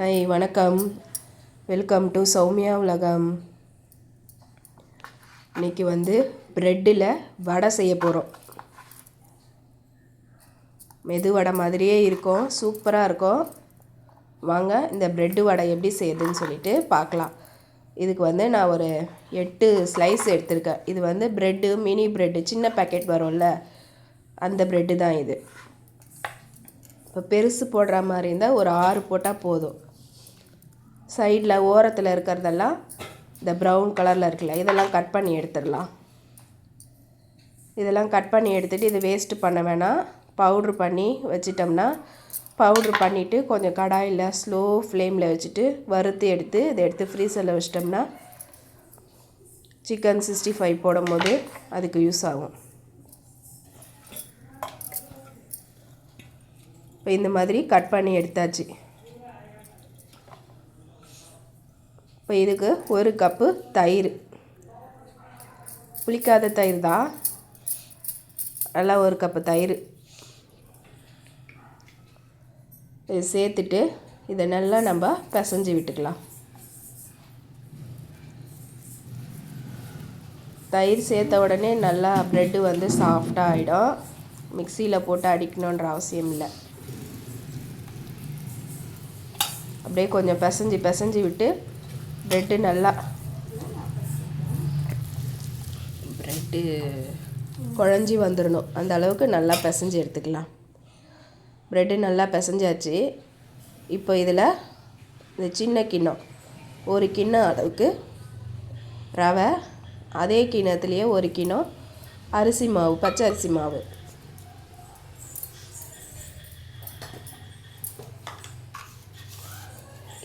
Hi வணக்கம். Welcome to Soumya உலகம். இன்னைக்கு வந்து ப்ரெட்டில் வடை செய்ய போகிறோம் மெது வடை மாதிரியே இருக்கும் சூப்பராக இருக்கும். வாங்க இந்த ப்ரெட்டு வடை எப்படி செய்யுதுன்னு சொல்லிட்டு பார்க்கலாம். இதுக்கு வந்து நான் ஒரு எட்டு ஸ்லைஸ் எடுத்திருக்கேன். இது வந்து ப்ரெட்டு மினி ப்ரெட்டு சின்ன பேக்கெட் வரும்ல அந்த ப்ரெட்டு தான் இது. இப்போ பெருசு போடுற மாதிரி இருந்தால் ஒரு ஆறு போட்டால் போதும். சைடில் ஓரத்தில் இருக்கிறதெல்லாம் இந்த ப்ரௌன் கலரில் இருக்குல்ல இதெல்லாம் கட் பண்ணி எடுத்துடலாம். இதெல்லாம் கட் பண்ணி எடுத்துகிட்டு இது வேஸ்ட்டு பண்ண வேணாம். பவுட்ரு பண்ணி வச்சிட்டோம்னா பவுட்ரு பண்ணிவிட்டு கொஞ்சம் கடாயில் ஸ்லோ ஃப்ளேமில் வச்சுட்டு வறுத்து எடுத்து இதை எடுத்து ஃப்ரீசரில் வச்சிட்டோம்னா சிக்கன் சிக்ஸ்டி ஃபைவ் போடும்போது அதுக்கு யூஸ் ஆகும். இப்போ இந்த மாதிரி கட் பண்ணி எடுத்தாச்சு. இப்போ இதுக்கு ஒரு கப்பு தயிர். புளிக்காத தயிர் தான் நல்லா ஒரு கப்பு தயிர். இது சேர்த்துட்டு இதை நல்லா நம்ம பிசைஞ்சு விட்டுக்கலாம். தயிர் சேர்த்த உடனே நல்லா ப்ரெட்டு வந்து சாஃப்டாக ஆகிடும் மிக்சியில் போட்டு அடிக்கணுன்ற அவசியம் இல்லை. அப்படியே கொஞ்சம் பிசைஞ்சு பிசைஞ்சு விட்டு ப்ரெட்டு நல்லா. ப்ரெட்டு குழஞ்சி வந்துடணும் அந்த அளவுக்கு நல்லா பிசைஞ்சு எடுத்துக்கலாம். ப்ரெட்டு நல்லா பிசைஞ்சாச்சு. இப்போ இதில் இந்த சின்ன கிண்ணம். ஒரு கிண்ணம் அளவுக்கு ரவை. அதே கிண்ணத்துலேயே ஒரு கிண்ணம் அரிசி மாவு பச்சை அரிசி மாவு.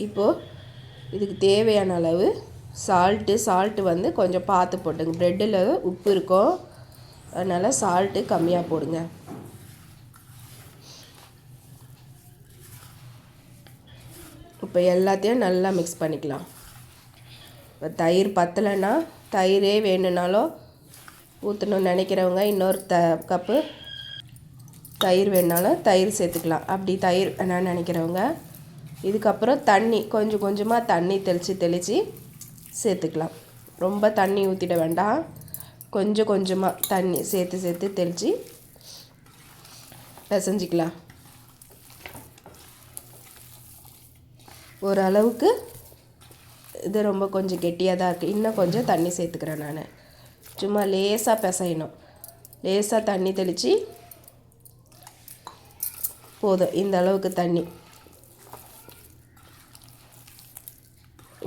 இப்போது இதுக்கு தேவையான அளவு சால்ட்டு சால்ட்டு வந்து கொஞ்சம் பார்த்து போட்டுங்க. ப்ரெட்டில் உப்பு இருக்கும். அதனால் சால்ட்டு கம்மியாக போடுங்க. இப்போ எல்லாத்தையும் நல்லா மிக்ஸ் பண்ணிக்கலாம். இப்போ தயிர் பத்தலைன்னா தயிரே வேணும்னாலும் ஊற்றணும்னு நினைக்கிறவங்க இன்னொரு த கப்பு தயிர் வேணுனாலும் தயிர் சேர்த்துக்கலாம். அப்படி தயிர் வேணான்னு நினைக்கிறவங்க இதுக்கப்புறம் தண்ணி கொஞ்சம் கொஞ்சமாக தண்ணி தெளித்து தெளித்து சேர்த்துக்கலாம். ரொம்ப தண்ணி ஊற்றிட வேண்டாம். கொஞ்சம் கொஞ்சமாக தண்ணி சேர்த்து சேர்த்து தெளித்து பிசைஞ்சிக்கலாம். ஓரளவுக்கு இது ரொம்ப கொஞ்சம் கெட்டியாக தான் இருக்குது இன்னும் கொஞ்சம் தண்ணி சேர்த்துக்கிறேன் நான். சும்மா லேசாக பிசையணும். லேசாக தண்ணி தெளித்து போதும். இந்த அளவுக்கு தண்ணி.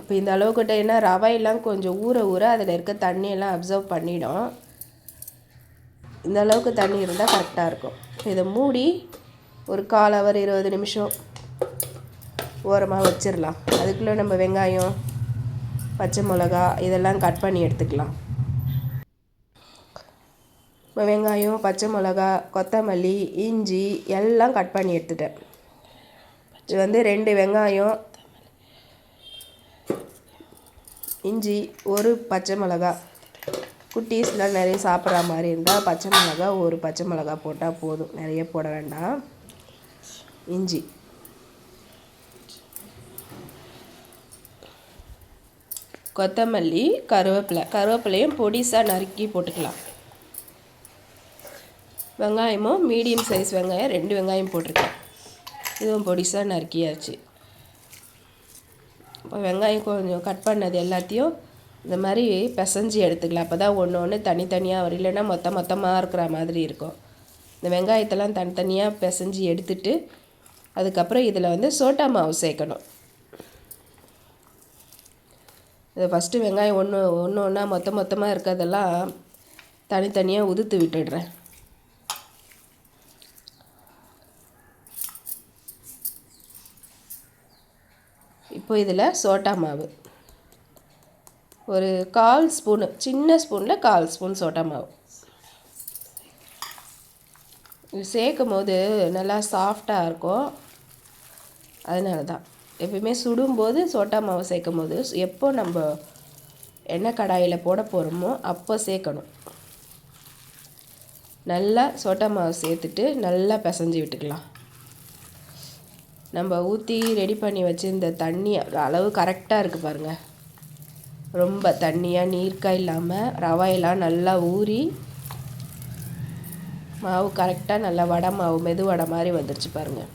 இப்போ இந்த அளவுக்கிட்ட ஏன்னா ரவையெல்லாம் கொஞ்சம் ஊற ஊற அதில் இருக்க தண்ணியெல்லாம் அப்சர்வ் பண்ணிடும். இந்த அளவுக்கு தண்ணி இருந்தால் கரெக்டாக இருக்கும். இதை மூடி ஒரு கால் அவர் இருபது நிமிஷம் ஓரமாக வச்சிடலாம் அதுக்குள்ளே நம்ம வெங்காயம் பச்சை மிளகா இதெல்லாம் கட் பண்ணி எடுத்துக்கலாம். இப்போ வெங்காயம் பச்சை மிளகா கொத்தமல்லி இஞ்சி எல்லாம் கட் பண்ணி எடுத்துட்டேன். இது வந்து ரெண்டு வெங்காயம் இஞ்சி ஒரு பச்சை மிளகா. குட்டீஸ்லாம் நிறைய சாப்பிட்ற மாதிரி இருந்தால் பச்சை மிளகா ஒரு பச்சை மிளகா போட்டால் போதும். நிறைய போட வேண்டாம். இஞ்சி. கொத்தமல்லி கருவேப்பிலை. கருவேப்பிலையும் பொடிசாக நறுக்கி போட்டுக்கலாம். வெங்காயமும் மீடியம் சைஸ் வெங்காயம் ரெண்டு வெங்காயம் போட்டிருக்கேன். இதுவும் பொடிசாக நறுக்கியாச்சு. வெங்காயம் கொஞ்சம் கட் பண்ணது எல்லாத்தையும் இந்த மாதிரி பிசைஞ்சு எடுத்துக்கலாம். அப்போ தான் ஒன்று ஒன்று தனித்தனியாக வரும். இல்லைன்னா மொத்த மொத்தமாக இருக்கிற மாதிரி இருக்கும். இந்த வெங்காயத்தெல்லாம் தனித்தனியாக பிசைஞ்சு எடுத்துட்டு அதுக்கப்புறம் இதில் வந்து சோட்டா மாவு சேர்க்கணும். இது ஃபஸ்ட்டு வெங்காயம் ஒன்று ஒன்று ஒன்றா மொத்த மொத்தமாக இருக்கிறதெல்லாம் தனித்தனியாக உதுத்து விட்டுடுறேன். இப்போ இதில் சோட்டா மாவு. ஒரு கால் ஸ்பூனு சின்ன ஸ்பூனில் கால் ஸ்பூன் சோட்டா மாவு. இது சேர்க்கும் போது நல்லா சாஃப்டாக இருக்கும். அதனால தான். எப்பயுமே சுடும்போது சோட்டா மாவு சேர்க்கும் போது எப்போ நம்ம எண்ணெய் கடாயில் போட போகிறோமோ அப்போ சேர்க்கணும். நல்லா சோட்டா மாவு சேர்த்துட்டு நல்லா பிசைஞ்சு விட்டுக்கலாம். நம்ம ஊற்றி ரெடி பண்ணி வச்சுருந்த தண்ணி அளவு கரெக்டாக இருக்குது பாருங்கள் ரொம்ப தண்ணியாக நீர்க்காக இல்லாமல் ரவையெல்லாம் நல்லா ஊறி மாவு கரெக்டாக நல்லா வடை மாவு மெது வடை மாதிரி வந்துருச்சு பாருங்கள்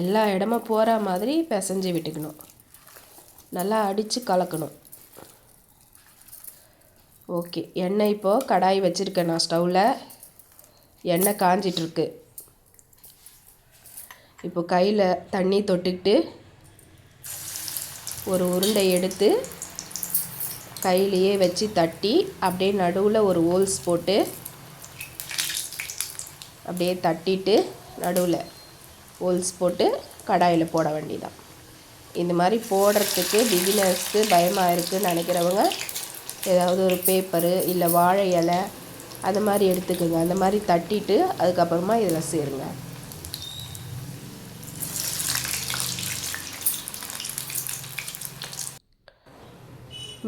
எல்லா இடமும் போகிற மாதிரி பிசைஞ்சு விட்டுக்கணும். நல்லா அடித்து கலக்கணும். ஓகே எண்ணெய் இப்போது கடாய் வச்சுருக்கேன் நான் ஸ்டவ்வில் எண்ணெய் காஞ்சிட்ருக்கு. இப்போ கையில் தண்ணி தொட்டுக்கிட்டு ஒரு உருண்டை எடுத்து கையிலையே வச்சு தட்டி அப்படியே நடுவில் ஒரு ஹோல்ஸ் போட்டு அப்படியே தட்டிட்டு நடுவில் ஹோல்ஸ் போட்டு கடாயில் போட வேண்டிதான் இந்த மாதிரி போடுறதுக்கு பிகினர்ஸ்க்கு பயமாக இருக்குதுன்னு நினைக்கிறவங்க ஏதாவது ஒரு பேப்பரு இல்லை வாழை இலை அந்த மாதிரி எடுத்துக்கோங்க. அந்த மாதிரி தட்டிட்டு அதுக்கப்புறமா இதில் சேருங்க.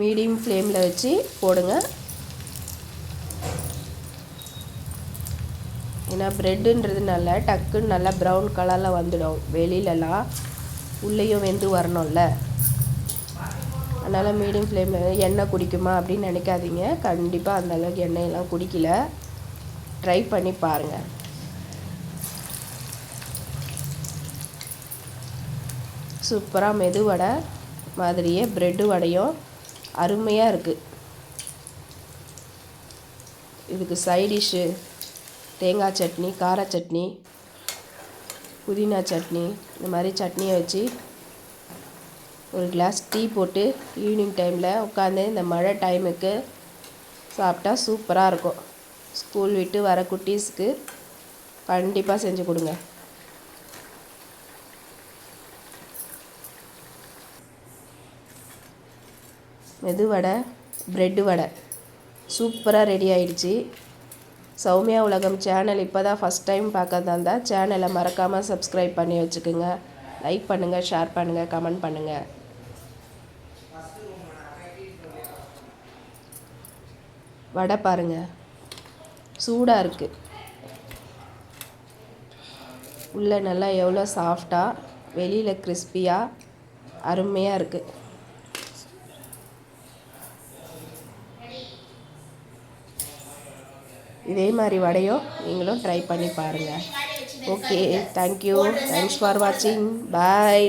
மீடியம் ஃப்ளேமில் வச்சு போடுங்க. ஏன்னா ப்ரெட்டுன்றதுனால டக்குன்னு நல்லா ப்ரௌன் கலரில் வந்துடும். வெளியிலலாம் உள்ளேயும் வெந்து வரணும்ல. அதனால் மீடியம் ஃப்ளேமில் எண்ணெய் குடிக்குமா அப்படின்னு நினைக்காதீங்க. கண்டிப்பாக அந்த அளவுக்கு எண்ணெயெல்லாம் குடிக்கல. ட்ரை பண்ணி பாருங்கள் சூப்பராக மெது வடை மாதிரியே ப்ரெட்டு வடையும் அருமையாக இருக்குது இதுக்கு சைடிஷ்ஷு தேங்காய் சட்னி கார சட்னி புதினா சட்னி இந்த மாதிரி சட்னியை வச்சு ஒரு கிளாஸ் டீ போட்டு ஈவினிங் டைமில் உட்காந்து இந்த மழை டைமுக்கு சாப்பிட்டா சூப்பராக இருக்கும். ஸ்கூல் விட்டு வர குட்டீஸ்க்கு கண்டிப்பாக செஞ்சு கொடுங்க. மெது வடை ப்ரெட்டு வடை. சூப்பராக ரெடி ஆயிடுச்சு. சௌமியா உலகம் சேனல் இப்போ தான் ஃபஸ்ட் டைம் பார்க்கறதா இருந்தால் சேனலை மறக்காமல் சப்ஸ்கிரைப் பண்ணி வச்சுக்கோங்க. லைக் பண்ணுங்கள் ஷேர் பண்ணுங்கள் கமெண்ட் பண்ணுங்கள் வடை பாருங்கள் சூடாக இருக்குது உள்ளே நல்லா எவ்வளோ சாஃப்டாக வெளியில் கிறிஸ்பியாக அருமையாக இருக்குது இதே மாதிரி வடையும் நீங்களும் ட்ரை பண்ணி பாருங்கள் ஓகே தேங்க்யூ தேங்க்ஸ் ஃபார் வாட்சிங் பாய்